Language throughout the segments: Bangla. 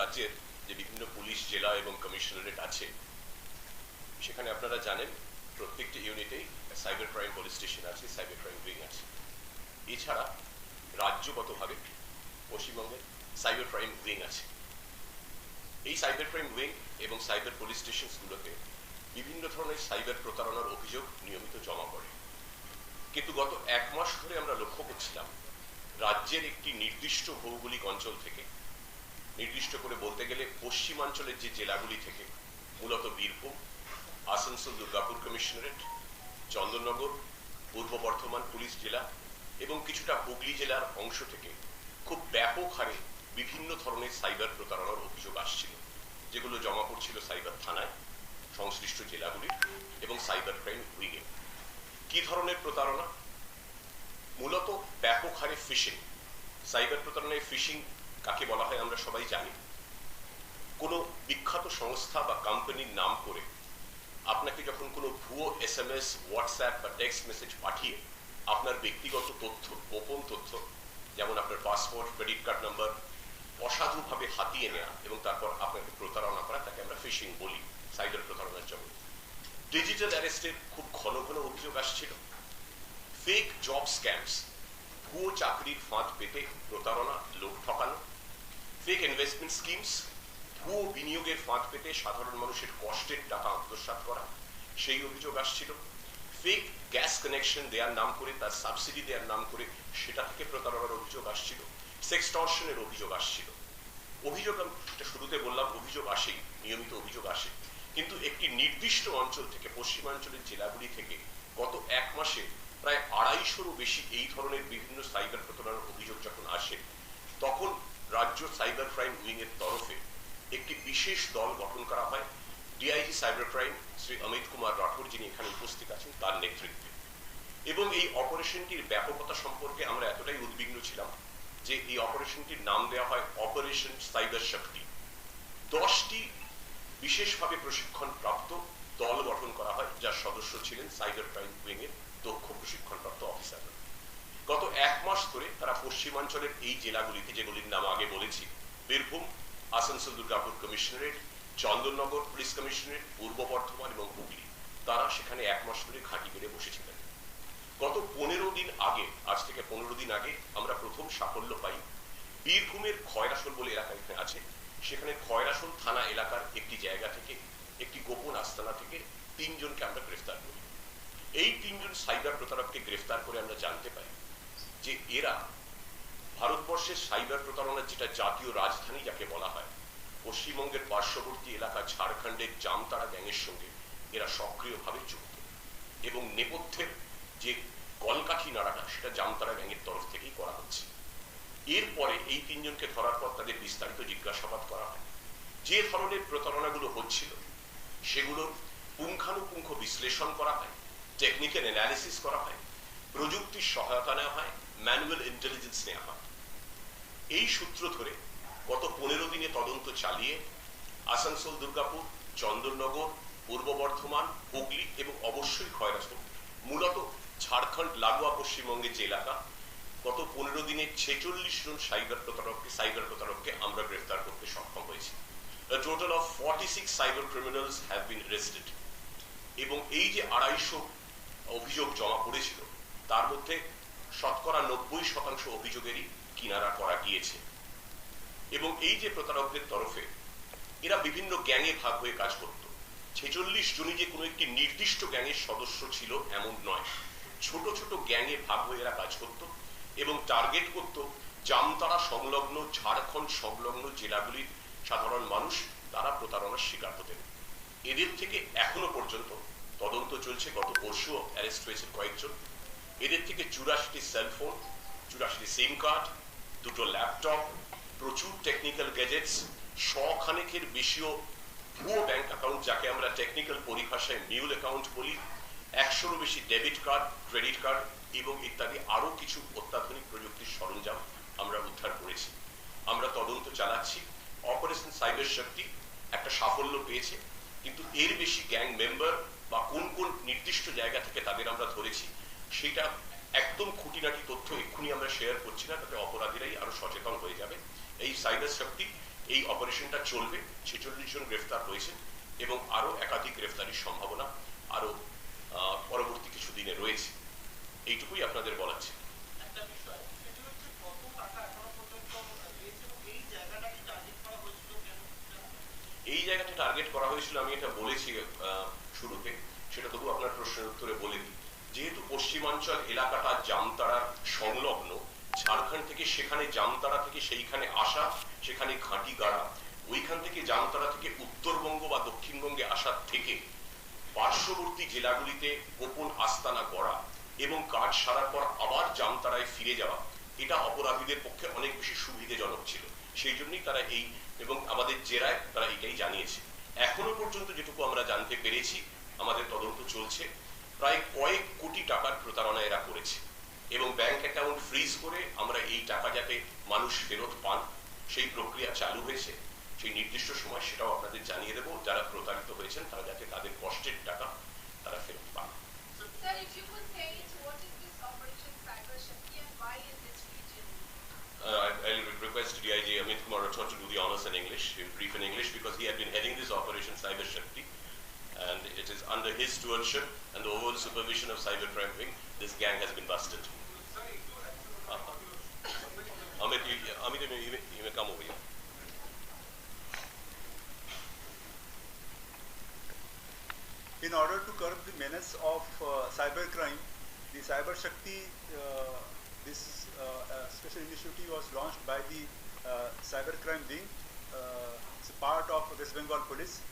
রাজ্যের যে বিভিন্ন পুলিশ, জেলা এবং কমিশনারেট আছে, সেখানে আপনারা জানেন প্রত্যেকটি ইউনিটেই সাইবার ক্রাইম পুলিশ স্টেশন আছে সাইবার ক্রাইম উইং আছে। এছাড়া রাজ্যগতভাবে পশ্চিমবঙ্গের সাইবার ক্রাইম উইং আছে। এই সাইবার ক্রাইম উইং এবং সাইবার পুলিশ স্টেশনগুলোতে বিভিন্ন ধরনের সাইবার প্রতারণার অভিযোগ নিয়মিত জমা পড়ে। কিন্তু গত এক মাস ধরে আমরা লক্ষ্য করছিলাম, রাজ্যের একটি নির্দিষ্ট ভৌগোলিক অঞ্চল থেকে নির্দিষ্ট করে বলতে গেলে পশ্চিমাঞ্চলের যে জেলাগুলি থেকে, মূলত বীরভূম, আসানসোল দুর্গাপুর কমিশনারেট, চন্দননগর, পূর্ব বর্ধমান পুলিশ জেলা এবং কিছুটা হুগলি জেলার অংশ থেকে খুব ব্যাপক হারে বিভিন্ন ধরনের সাইবার প্রতারণার অভিযোগ আসছিল, যেগুলো জমা পড়ছিল সাইবার থানায়, সংশ্লিষ্ট জেলাগুলির এবং সাইবার ক্রাইম উইংয়ে কি ধরনের প্রতারণা? মূলত ব্যাপক হারে ফিশিং, সাইবার প্রতারণায় ফিশিং কাকে বলা হয় আমরা সবাই জানি। কোনো বিখ্যাত সংস্থা বা কোম্পানির নাম করে আপনাকে যখন কোনো ভুয়ো এস এম এস হোয়াটসঅ্যাপ বা টেক্সট মেসেজ পাঠিয়ে আপনার ব্যক্তিগত তথ্য, গোপন তথ্য, যেমন আপনার পাসপোর্ট ক্রেডিট কার্ড নাম্বার অসাধুভাবে হাতিয়ে নেওয়া এবং তারপর আপনাকে প্রতারণা করা, তাকে আমরা ফিশিং বলি সাইবার প্রতারণার জন্য। ডিজিটাল অ্যারেস্টের খুব ঘন ঘন অভিযোগ আসছিল। ফেক জব স্ক্যামস ভুয়ো চাকরির ফাঁদ পেতে প্রতারণা লোক ঠকানো। ফেক ইনভেস্টমেন্ট স্কিমস ভুয়ো বিনিয়োগের ফাঁদ পেতে সাধারণ মানুষের কষ্টের টাকা আত্মসাৎ করা, সেই অভিযোগ আসছিল। ফেক গ্যাস কানেকশন দেওয়ার নাম করে, তার সাবসিডি দেওয়ার নাম করে সেটা থেকে প্রতারণার অভিযোগ আসছিল। সেক্সটর্শনের অভিযোগ আসছিল। অভিযোগ শুরুতে বললাম, অভিযোগ আসেই, নিয়মিত অভিযোগ আসে। কিন্তু একটি নির্দিষ্ট অঞ্চল থেকে, পশ্চিমাঞ্চলের জেলাগুলি থেকে গত এক মাসে প্রায় আড়াইশোরও বেশি এই ধরনের বিভিন্ন সাইবার প্রতারণার অভিযোগ যখন আসে, তখন রাজ্য সাইবার ক্রাইম উইং এর তরফে একটি বিশেষ দল গঠন করা হয়। DIG cyber crime Shri Amit Kumar Rathore যিনি এখানে উপস্থিত আছেন, তার নেতৃত্বে। এবং এই অপারেশনটির ব্যাপকতা সম্পর্কে আমরা এতটাই উদ্বিগ্ন ছিলাম যে এই অপারেশনটির নাম দেওয়া হয় অপারেশন সাইবার শক্তি দশটি বিশেষভাবে প্রশিক্ষণ প্রাপ্ত দল গঠন করা হয়, যার সদস্য ছিলেন সাইবার ক্রাইম উইং এর দক্ষ প্রশিক্ষণপ্রাপ্ত অফিসাররা গত এক মাস ধরে তারা পশ্চিমাঞ্চলের এই জেলাগুলিতে, যেগুলির নাম আগে বলেছি, Birbhum, Asansol Durgapur commissionerate, Chandannagar police commissionerate, Purba Bardhaman এবং হুগলি। তারা সেখানে এক মাস ধরে ঘাঁটি বেড়ে বসেছিলেন। গত পনেরো দিন আগে, আজ থেকে পনেরো দিন আগে আমরা প্রথম সাফল্য পাই, বীরভূমের খয়রাসোল বলে এলাকা এখানে আছে। সেখানে খয়রাসোল থানা এলাকার একটি জায়গা থেকে একটি গোপন আস্তানা থেকে তিনজনকে আমরা গ্রেফতার করি। এই তিনজন সাইবার প্রতারককে গ্রেফতার করে আমরা জানতে পাই যে এরা ভারতবর্ষের সাইবার প্রতারণার যেটা জাতীয় রাজধানী যাকে বলা হয়, পশ্চিমবঙ্গের পার্শ্ববর্তী এলাকা ঝাড়খণ্ডের জামতারা গ্যাংয়ের সঙ্গে এরা সক্রিয়ভাবে যুক্ত। এবং নেপথ্যের যে কলকাঠি নাড়াটা, সেটা জামতারা গ্যাংয়ের তরফ থেকেই করা হচ্ছে। এরপরে এই তিনজনকে ধরার পর তাদের বিস্তারিত জিজ্ঞাসাবাদ করা হয়। যে ধরনের প্রতারণাগুলো হচ্ছিল সেগুলোর পুঙ্খানুপুঙ্খ বিশ্লেষণ করা হয় টেকনিক্যাল অ্যানালিসিস করা হয়, প্রযুক্তির সহায়তা নেওয়া হয় ম্যানুয়াল ইন্টেলিজেন্স নেওয়া হয়। এই সূত্র ধরে গত পনেরো দিনে তদন্ত চালিয়ে আসানসোল, দুর্গাপুর, চন্দননগর, পূর্ব বর্ধমান, হুগলি এবং অবশ্যই খয়রাসোল, মূলত ঝাড়খণ্ড, লাগোয়া পশ্চিমবঙ্গের যে এলাকা, গত পনেরো দিনে ছেচল্লিশ জন সাইবার প্রতারককে সাইবার প্রতারককে আমরা গ্রেফতার করতে সক্ষম হয়েছি। A total of 46 cyber criminals have been arrested. এবং এই যে আড়াইশো অভিযোগ জমা পড়েছিল, তার মধ্যে শতকরা নব্বই শতাংশ অভিযোগেরই কিনারা করা গিয়েছে। এবং এই যে প্রতারকদের তরফে এরা বিভিন্ন গ্যাংয়ে ভাগ হয়ে কাজ করত। ছেচল্লিশ জনই যে কোনো একটি নির্দিষ্ট গ্যাংয়ের সদস্য ছিল, এমন নয়। ছোট ছোট গ্যাংয়ে ভাগ হয়ে এরা কাজ করত এবং টার্গেট করত জামতারা সংলগ্ন, ঝাড়খণ্ড সংলগ্ন জেলাগুলির সাধারণ মানুষ তারা প্রতারণার শিকার হতেন। এদের থেকে এখনও পর্যন্ত তদন্ত চলছে গত পরশুও অ্যারেস্ট হয়েছে কয়েকজন। এদের থেকে চুরাশিটি সেলফোন, চুরাশিটি সিম কার্ড, দুটো ল্যাপটপ, প্রচুর টেকনিক্যাল গ্যাজেটস শখানেকের বেশিও ভুয়ো ব্যাংক অ্যাকাউন্ট যাকে আমরা টেকনিক্যাল পরিভাষায় মিউল অ্যাকাউন্ট বলি, একশোরও বেশি ডেবিট কার্ড ক্রেডিট কার্ড এবং ইত্যাদি আরও কিছু অত্যাধুনিক প্রযুক্তির সরঞ্জাম আমরা উদ্ধার করেছি। আমরা তদন্ত চালাচ্ছি। অপারেশন সাইবার শক্তি একটা সাফল্য পেয়েছে, কিন্তু এর বেশি গ্যাং মেম্বার বা কোন কোন নির্দিষ্ট জায়গা থেকে তাদের আমরা ধরেছি, সেটা একদম খুঁটিনাটি তথ্য এক্ষুনি আমরা শেয়ার করছি না, তাতে অপরাধীরাই আরও সচেতন হয়ে যাবে। এই সাইবার শক্তি এই অপারেশনটা চলবে, ছেচল্লিশ জন গ্রেফতার হয়েছে এবং আরও একাধিক গ্রেফতারির সম্ভাবনা আরও আহ, পরবর্তী কিছু দিনে রয়েছে এইটুকুই আপনাদের বলার ছিল একটা বিষয় সেটি হচ্ছে কত টাকা এখনও পর্যন্ত পেয়েছে এবং এই জায়গাটাকে টার্গেট করা হয়েছিল কেন এই জায়গাটা টার্গেট করা হয়েছিল আমি এটা বলেছি আহ, শুরুতে সেটা তবু আপনার প্রশ্নের উত্তরে বলে দিই যেহেতু পশ্চিমাঞ্চল এলাকাটা জামতাড়ার সংলগ্ন ঝাড়খণ্ড থেকে সেখানে জামতাড়া থেকে সেইখানে আসা, সেখানে ঘাঁটি গাড়া ওইখান থেকে জামতাড়া থেকে উত্তরবঙ্গ বা দক্ষিণবঙ্গে আসার থেকে পার্শ্ববর্তী জেলাগুলিতে গোপন আস্তানা করা এবং কাজ সারার পর আবার জামতাড়ায় ফিরে যাওয়া। এটা অপরাধীদের পক্ষে অনেক বেশি সুবিধাজনক ছিল। সেই জন্যই তারা এই এবং আমাদের জেরায় তারা এটাই জানিয়েছে। এখনও পর্যন্ত যেটুকু আমরা জানতে পেরেছি, আমাদের তদন্ত চলছে। প্রায় কয়েক কোটি টাকার ফ্রিজ করে আমরা এই টাকা যাতে মানুষ ফেরত পান সেই প্রক্রিয়া চালু হয়েছে সেই নির্দিষ্ট সময় সেটাও আপনাদের জানিয়ে দেবো যারা প্রতারিত হয়েছেন তারা যাতে তাদের কষ্টের টাকা তারা ফেরত পান Sir, if you could say it, what is this Operation Cyber Shakti and why in this region? Uh, I- I'll re- request DIG Amit Kumar Rathod to do the honors in English, in brief in English, because he had been heading this operation Cyber Shakti, and it is under his stewardship and the overall supervision of Cybercrime Wing, this gang has been busted. In order to curb the menace of uh, cybercrime, the Cyber Shakti, uh, this uh, uh, special initiative was launched by the uh, Cybercrime Wing. Uh, it's a part of West Bengal Police.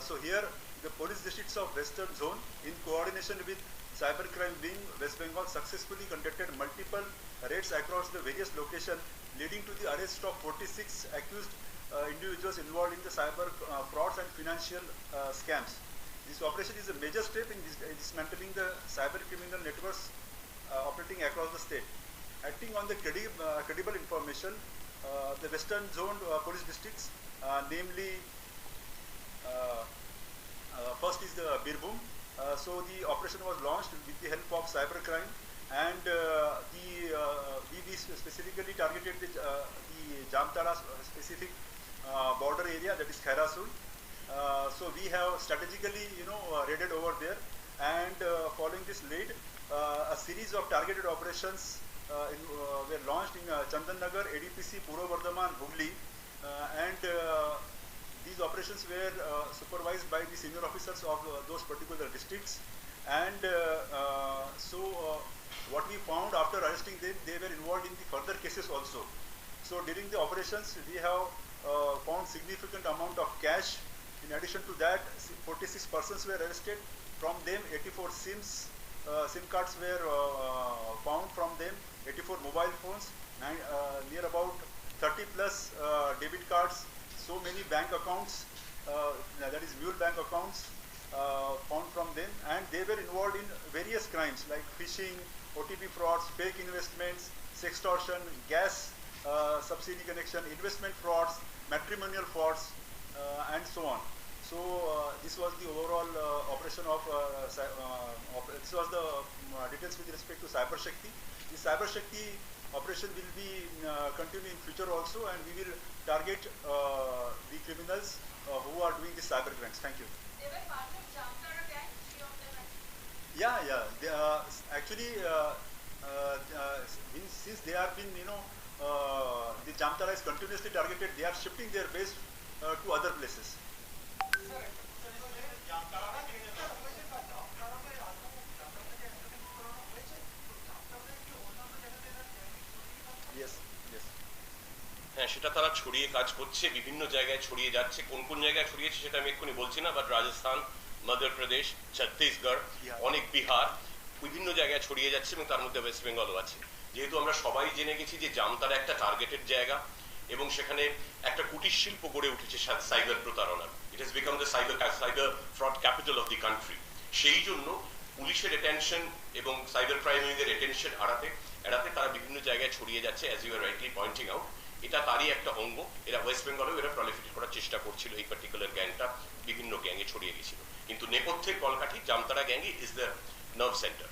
So here, the police districts of Western Zone, in coordination with Cybercrime Wing, West Bengal successfully conducted multiple raids across the various locations, leading to the arrest of 46 accused uh, individuals involved in the cyber uh, frauds and financial uh, scams. This operation is a major step in dis- dismantling the cyber criminal networks uh, operating across the state. Acting on the credi- uh, credible information, uh, the Western Zone police districts, namely first is the Birbhum. Uh, so the operation was launched with the help of cybercrime, and uh, the uh, we, we specifically targeted the, uh, the Jamtara specific uh, border area that is Khairasul. So we have strategically, you know, raided over there, and following this lead, a series of targeted operations in, were launched in uh, Chandan Nagar, ADPC, Puro Bardhaman, Hugli, and these operations were uh, supervised by the senior officers of uh, those particular districts. And uh, uh, so, uh, what we found after arresting them, they were involved in the further cases also. So, during the operations, we have uh, found significant amount of cash. In addition to that, 46 persons were arrested. From them, 84 SIMs, SIM cards were found from them, 84 mobile phones, uh, near about 30 plus debit cards, so many bank accounts, uh, that is mule bank accounts, uh, found from them, and they were involved in various crimes like phishing, OTP frauds, fake investments, sextortion, gas uh, subsidy connection, investment frauds, matrimonial frauds, uh, and so on. So uh, this was the overall uh, operation of, this was the details with respect to Cyber Shakti. The Cyber Shakti operation will be uh, continue in future also and we will target uh, the criminals uh, who are doing the cyber crimes. Thank you. They were part of Jamtara gang, three of them. Yeah, yeah. They, uh, actually, uh, uh, uh, since they have been, you know, uh, the Jamtara is continuously targeted, they are shifting their base uh, to other places. সেটা তারা ছড়িয়ে কাজ করছে বিভিন্ন জায়গায় ছড়িয়ে যাচ্ছে। কোন কোন জায়গায় ছড়িয়েছে সেটা আমি এক্ষুনি বলছি না বাট রাজস্থান মধ্যপ্রদেশ ছত্তিশগড় অনেক বিহার বিভিন্ন জায়গায় ছড়িয়ে যাচ্ছে এবং তার মধ্যে ওয়েস্ট বেঙ্গলও আছে। যেহেতু আমরা সবাই জেনে গেছি যে জামতারা একটা টার্গেটেড জায়গা এবং সেখানে একটা কুটির শিল্প গড়ে উঠেছে সাইবার প্রতারণার। It has become the cyber cyber fraud capital of the country সেই জন্য পুলিশের অ্যাটেনশন এবং সাইবার ক্রাইমিং এর অ্যাটেনশন এড়াতে এড়াতে তারা বিভিন্ন জায়গায় ছড়িয়ে যাচ্ছে as you are rightly pointing out এটা তারই একটা অঙ্গ। এরা ওয়েস্ট বেঙ্গলেও এরা প্রলিফিট করার চেষ্টা করছিল এই পার্টিকুলার গ্যাংটা বিভিন্ন গ্যাংয়ে ছড়িয়ে গেছিল কিন্তু নেপথ্যের কলকাঠি Jamtara গ্যাংই is the nerve centre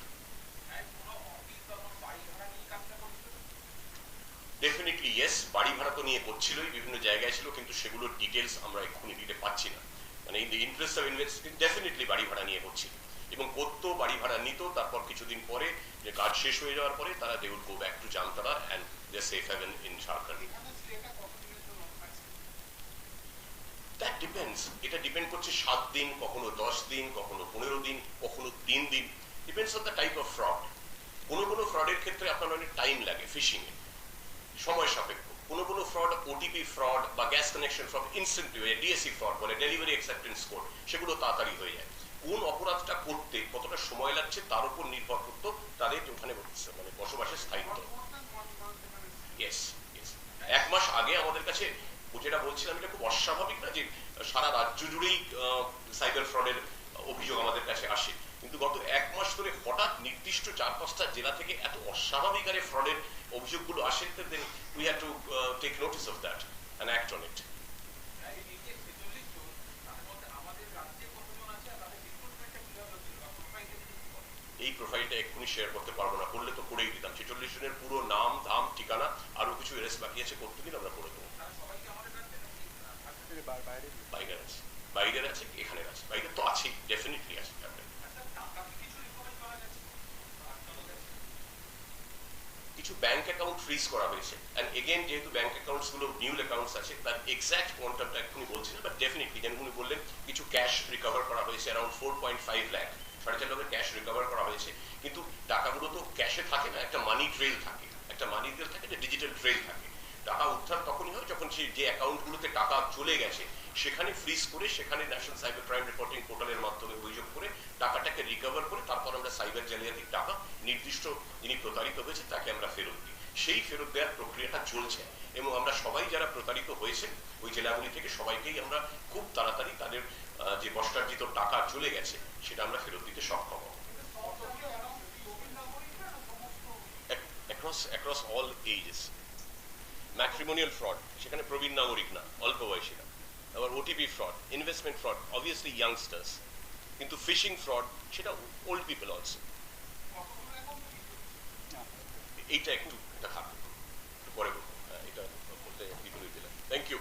definitely yes বাড়ি ভাড়া তো নিয়ে করছিলই বিভিন্ন জায়গায় ছিল কিন্তু সেগুলোর ডিটেলস আমরা এক্ষুনি দিতে পারছি না। মানে in the interest of investing definitely বাড়ি ভাড়া নিয়ে করছিল। এবং করতো বাড়ি ভাড়া নিত তারপর কিছুদিন পরে যে কাজ শেষ হয়ে যাওয়ার পরে তারা they would go back to Jamtara and এখানে স্টেটা কতদিনের জন্য আছে দ্যাট ডিপেন্ডস এটা ডিপেন্ড করছে সাত দিন, কখনো দিন, কখনো পনেরো দিন, কখনো তিন দিন। Depends on the type of fraud কোনো কোনো ফ্রডের ক্ষেত্রে আপনার অনেক টাইম লাগে ফিশিংয়ে সময় সাপেক্ষ। কোনো কোনো ফ্রড ওটিপি ফ্রড বা gas connection fraud instant DSC fraud বলে ডেলিভারি অ্যাকসেপ্টেন্স কোড সেগুলো তাড়াতাড়ি হয়ে যায়। কোন অপরাধটা করতে কতটা সময় লাগছে তার উপর নির্ভর করতো তাদের ওখানে মানে বসবাসের স্থায়িত্ব মোর দ্যান ওয়ান মান্থ এখানে ইয়েস ইয়েস এক মাস আগে ও যেটা বলছিলাম, এটা খুব অস্বাভাবিক না যে সারা রাজ্য জুড়েই সাইবার ফ্রডের অভিযোগ আমাদের কাছে আসে। কিন্তু গত এক মাস ধরে হঠাৎ নির্দিষ্ট চার পাঁচটা জেলা থেকে এত অস্বাভাবিক আরে ফ্রডের অভিযোগগুলো আসে then we have to take notice of that and act on it এই যে 46 জন তাদের মধ্যে আমাদের রাজ্যে কতজন আছে আর তাদের রিক্রুটমেন্টটা কীভাবে হচ্ছিল বা প্রোফাইলটা এক্ষুনি শেয়ার করতে পারব না, করলে তো করেই দিতাম। ছেচল্লিশ জনের পুরো নাম, ধাম, ঠিকানা আরও কিছু এরেস্ট বাকি আছে, করতে দিন আমরা করে দেবো তারা সবাই কি আমাদের রাজ্যে নাকি কিছু ব্যাংক অ্যাকাউন্ট ফ্রিজ করা হয়েছে অ্যান্ড এগেন যেহেতু ব্যাংক অ্যাকাউন্টসগুলো নিউ অ্যাকাউন্টস আছে তার এক্স্যাক্ট কোয়ান্টামটা এক্ষুনি বলছি না বাট ডেফিনেটলি যেমন উনি বললেন, কিছু ক্যাশ রিকভার করা হয়েছে around four point five lakh সাড়ে চার লাখের ক্যাশ রিকভার করা হয়েছে। কিন্তু টাকাগুলো তো ক্যাশে থাকে না, একটা মানি ট্রেল থাকে। একটা মানি ট্রেল থাকে, একটা ডিজিটাল ট্রেল থাকে। টাকা উদ্ধার তখনই হয় যখন সেই যে অ্যাকাউন্টগুলোতে টাকা চলে গেছে সেখানে ফ্রিজ করে সেখানে ন্যাশনাল সাইবার ক্রাইম রিপোর্টিং পোর্টালের মাধ্যমে অভিযোগ করে টাকাটাকে রিকভার করে তারপর আমরা সাইবার জালিয়াতির টাকা নির্দিষ্ট যিনি প্রতারিত হয়েছে তাকে আমরা ফেরত দিই। সেই ফেরত দেওয়ার প্রক্রিয়াটা চলছে এবং আমরা সবাই যারা প্রতারিত হয়েছে ওই জেলাগুলি থেকে সবাইকেই আমরা খুব তাড়াতাড়ি তাদের যে কষ্টার্জিত টাকা চলে গেছে সেটা আমরা ফেরত দিতে সক্ষম হব। Across across all ages matrimonial fraud সেখানে প্রবীণ নাগরিক না, অল্প বয়সীরা। আবার OTP fraud investment fraud obviously youngsters কিন্তু ফিশিং ফ্রড সেটা ওল্ড পিপল অলসো এইটা একটু দেখা পরে হ্যাঁ, এটা বলতে দিলাম। Thank you